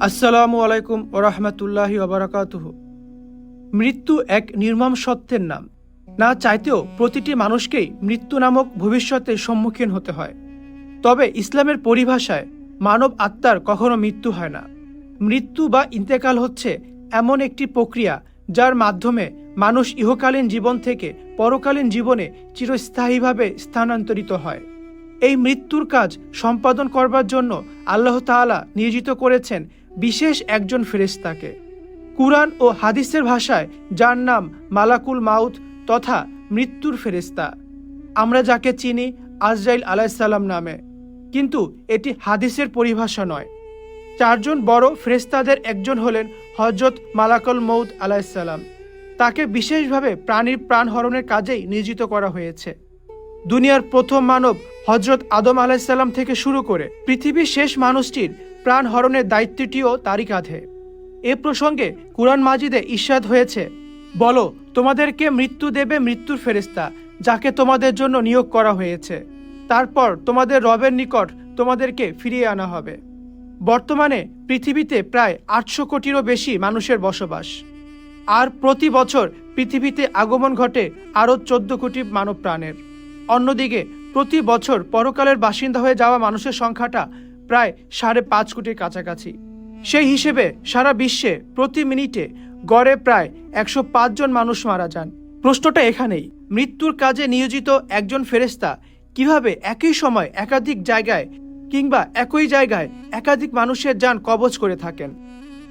আসসালামু আলাইকুম ও রহমতুল্লাহি ওবরাকাতুহ মৃত্যু এক নির্মম সত্যের নাম। না চাইতেও প্রতিটি মানুষকেই মৃত্যু নামক ভবিষ্যতের সম্মুখীন হতে হয়। তবে ইসলামের পরিভাষায় মানব আত্মার কখনো মৃত্যু হয় না। মৃত্যু বা ইন্তেকাল হচ্ছে এমন একটি প্রক্রিয়া যার মাধ্যমে মানুষ ইহকালীন জীবন থেকে পরকালীন জীবনে চিরস্থায়ীভাবে স্থানান্তরিত হয়। এই মৃত্যুর কাজ সম্পাদন করবার জন্য আল্লাহ তাআলা নিয়োজিত করেছেন বিশেষ একজন ফেরেশতাকে। কুরআন ও হাদিসের ভাষায় যার নাম মালাকুল মাউত তথা মৃত্যুর ফেরেশতা। আমরা যাকে চিনি আজরাইল আলাইসাল্লাম নামে। কিন্তু এটি হাদিসের পরিভাষা নয়। চারজন বড় ফেরেশতাদের একজন হলেন হজরত মালাকুল মৌত আলাইসাল্লাম তাকে বিশেষভাবে প্রাণীর প্রাণহরণের কাজেই নিয়োজিত করা হয়েছে। দুনিয়ার প্রথম মানব হজরত আদম আলাইসাল্লাম থেকে শুরু করে পৃথিবীর শেষ মানুষটির প্রাণ হরণের দায়িত্বটিও তারই কাঁধে। এ প্রসঙ্গে কুরআন মাজিদে ঈর্ষাদ হয়েছে, বলো, তোমাদেরকে মৃত্যু দেবে মৃত্যুর ফেরেস্তা যাকে তোমাদের জন্য নিয়োগ করা হয়েছে। তারপর তোমাদের রবের নিকট তোমাদেরকে ফিরিয়ে আনা হবে। বর্তমানে পৃথিবীতে প্রায় আটশো কোটিরও বেশি মানুষের বসবাস। আর প্রতি বছর পৃথিবীতে আগমন ঘটে আরও চোদ্দ কোটি মানব প্রাণের। অন্যদিকে, প্রতি বছর পরকালের বাসিন্দা হয়ে যাওয়া মানুষের সংখ্যাটা প্রায় সাড়ে পাঁচ কোটির কাছাকাছি। সেই হিসেবে সারা বিশ্বে প্রতি মিনিটে গড়ে প্রায় একশো জন মানুষ মারা যান। প্রশ্নটা এখানেই, মৃত্যুর কাজে নিয়োজিত একজন ফেরেস্তা কীভাবে একই সময় একাধিক জায়গায় কিংবা একই জায়গায় একাধিক মানুষের যান কবজ করে থাকেন?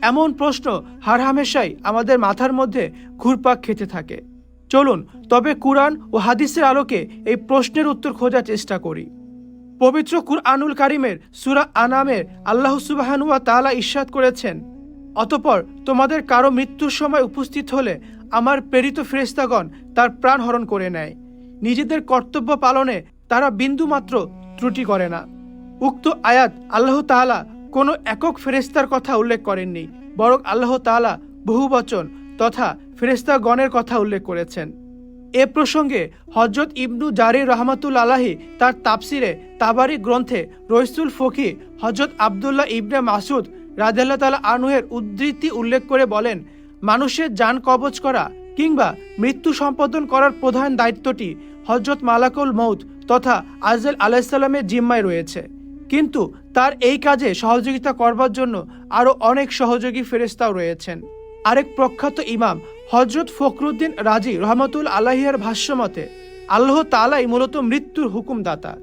এমন প্রশ্ন হারহামেশাই আমাদের মাথার মধ্যে ঘুরপাক খেতে থাকে। চলুন, তবে কুরআন ও হাদিসের আলোকে এই প্রশ্নের উত্তর খোঁজার চেষ্টা করি। পবিত্র কুরআনুল কারিমের সুরা আনামের আল্লাহ সুবাহানুয়া তাআলা ইরশাদ করেছেন, অতপর তোমাদের কারও মৃত্যুর সময় উপস্থিত হলে আমার প্রেরিত ফেরেস্তাগণ তার প্রাণ হরণ করে নেয়। নিজেদের কর্তব্য পালনে তারা বিন্দুমাত্র ত্রুটি করে না। উক্ত আয়াত আল্লাহ তাআলা কোনো একক ফেরেস্তার কথা উল্লেখ করেননি। বরং আল্লাহ তাআলা বহু বচন তথা ফেরেস্তাগণের কথা উল্লেখ করেছেন। এ প্রসঙ্গে হজরত ইবনু জারির রহমাতুল আলাহি তার তাপসিরে তাবারি গ্রন্থে রইসুল ফকি হজরত আবদুল্লাহ ইবনে মাসুদ রাজাল্লাহ তালা আনুহের উদ্ধৃতি উল্লেখ করে বলেন, মানুষের যান কবচ করা কিংবা মৃত্যু সম্পাদন করার প্রধান দায়িত্বটি হজরত মালাকুল মৌত তথা আজল আলাইসাল্লামের জিম্মায় রয়েছে। কিন্তু তার এই কাজে সহযোগিতা করবার জন্য আরও অনেক সহযোগী ফেরেস্তাও রয়েছেন। আরেক প্রখ্যাত ইমাম হজরত ফখরুদ্দিন রাজি রহমতুল আলাহিয়ার ভাষ্যমতে, আল্লাহ তালাই মূলত মৃত্যুর হুকুমদাতা।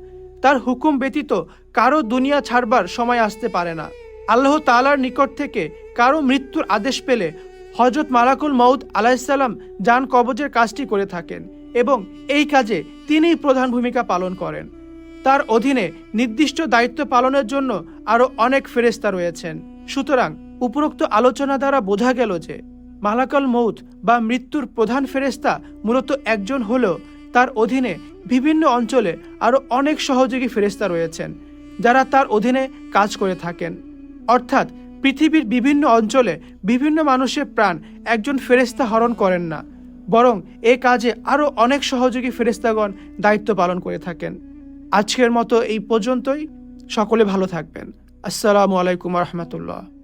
তার হুকুম ব্যতীত কারও দুনিয়া ছাড়বার সময় আসতে পারে না। আল্লাহ তালার নিকট থেকে কারও মৃত্যুর আদেশ পেলে হজরত মালাকুল মৌদ আলাইসাল্লাম যান কবজের কাজটি করে থাকেন এবং এই কাজে তিনিই প্রধান ভূমিকা পালন করেন। তার অধীনে নির্দিষ্ট দায়িত্ব পালনের জন্য আরও অনেক ফেরেস্তা রয়েছেন। সুতরাং উপরোক্ত আলোচনা দ্বারা বোঝা গেল যে মালাকাল মৌত বা মৃত্যুর প্রধান ফেরেস্তা মূলত একজন হলেও তার অধীনে বিভিন্ন অঞ্চলে আরও অনেক সহযোগী ফেরেস্তা রয়েছেন, যারা তার অধীনে কাজ করে থাকেন। অর্থাৎ পৃথিবীর বিভিন্ন অঞ্চলে বিভিন্ন মানুষের প্রাণ একজন ফেরেস্তা হরণ করেন না, বরং এ কাজে আরও অনেক সহযোগী ফেরেস্তাগণ দায়িত্ব পালন করে থাকেন। আজকের মতো এই পর্যন্তই। সকলে ভালো থাকবেন। আসসালামু আলাইকুম রহমতুল্লাহ।